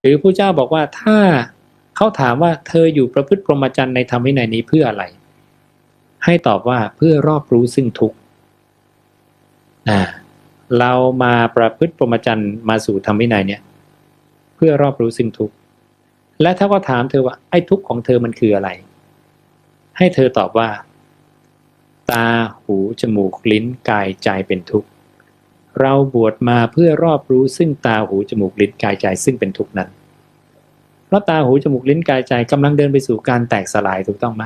หรือผู้เจ้าบอกว่าถ้าเขาถามว่าเธออยู่ประพฤติพรหมจรรย์ในธรรมวินัยนี้เพื่ออะไร ให้ตอบว่าเพื่อรอบรู้ซึ่งทุกข์อ่าเรามาประพฤติพรหมจรรย์มาสู่ธรรมวินัยเนี่ยเพื่อรอบรู้ซึ่งทุกข์และถ้าก็ถามเธอว่าไอ้ทุกข์ของเธอมันคืออะไร ให้เธอตอบว่า ตาหูจมูกลิ้นกายใจเป็นทุกข์ เราบวชมาเพื่อรอบรู้ซึ่งตาหูจมูกลิ้นกายใจซึ่งเป็นทุกข์นั้น เพราะตาหูจมูกลิ้นกายใจกำลังเดินไปสู่การแตกสลายถูกต้องไหม